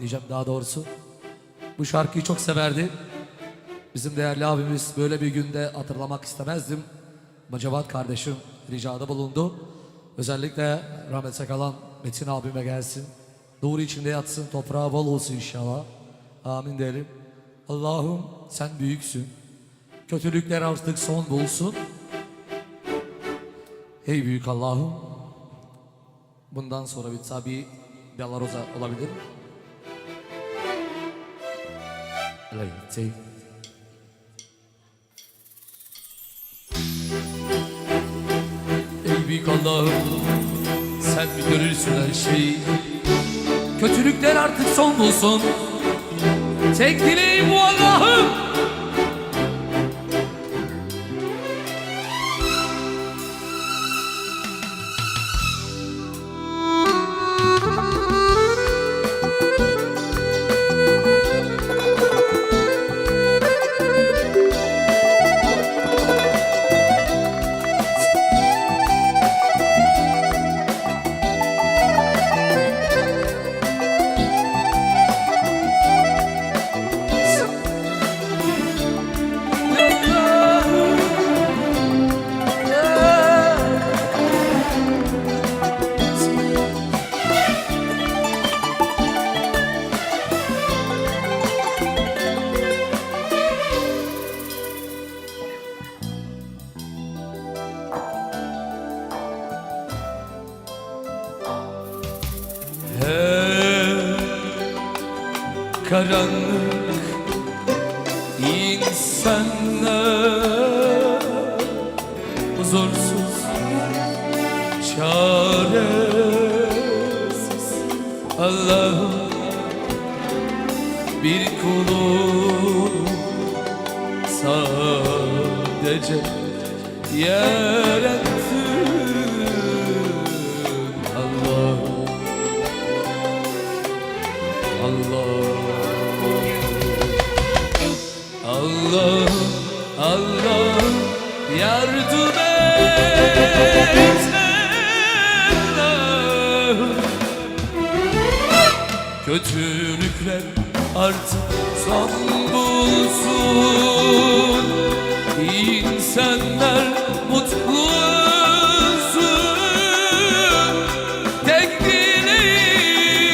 diyeceğim daha doğrusu. Bu şarkıyı çok severdi. Bizim değerli abimiz böyle bir günde hatırlamak istemezdim. Macavat kardeşim ricada bulundu. Özellikle rahmetine kalan Metin abime gelsin. Nuru içinde yatsın, toprağı bol olsun inşallah. Amin derim. Allah'ım sen büyüksün. Kötülükler artık son bulsun. Ey büyük Allah'ım. Bundan sonra bir tabi Bella Rosa olabilir. Leyte. Ey büyük sen mi görürsün her şeyi? Kötülükler artık son bulsun. Tek dileğim bu Allah'ım karanlık insanlar huzursuz çaresiz. Allah'ım bir kulun sadece yarattın Kötülükler artık son bulsun. İnsanlar mutlu olsun. Tek dileğim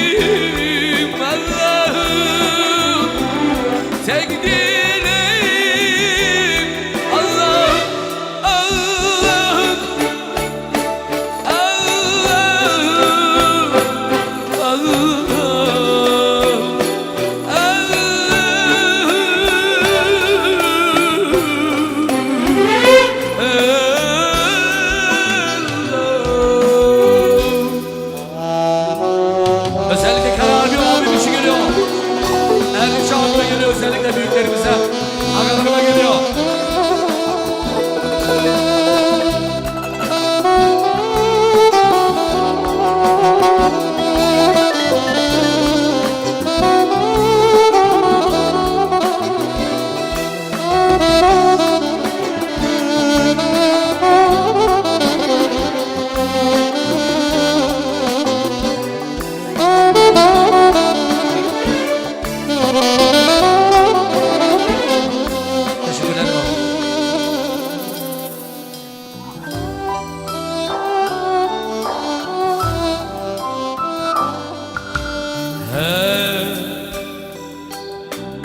Tek dileğim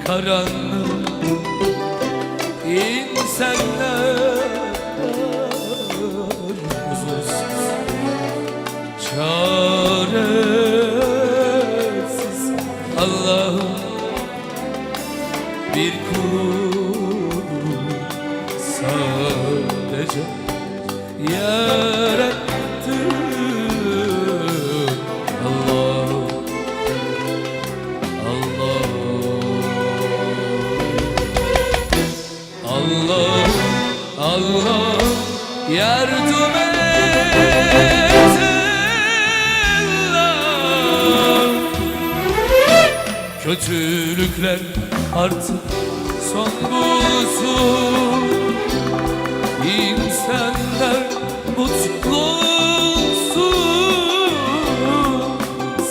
karanlık insanlar huzursuz çaresiz Allah'ım bir kulun sadece yarattın Allah'ım yardım et Allah. Kötülükler artık son bulsun. İnsanlar mutlu olsun.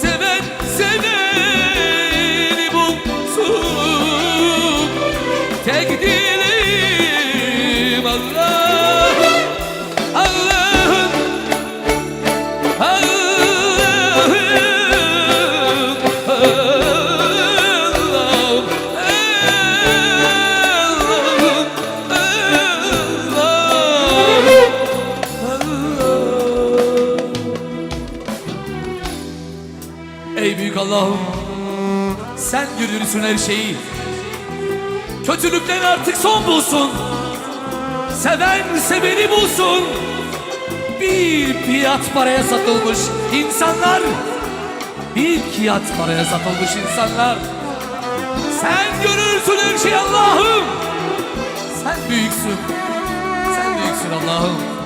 Seven seveni bulsun. Tek değil Allah'ım. Sen görürsün her şeyi. Kötülükler artık son bulsun. Seven seveni bulsun. Bir fiyat paraya satılmış insanlar. Bir fiyat paraya satılmış insanlar. Sen görürsün her şeyi Allah'ım. Sen büyüksün. Sen büyüksün Allah'ım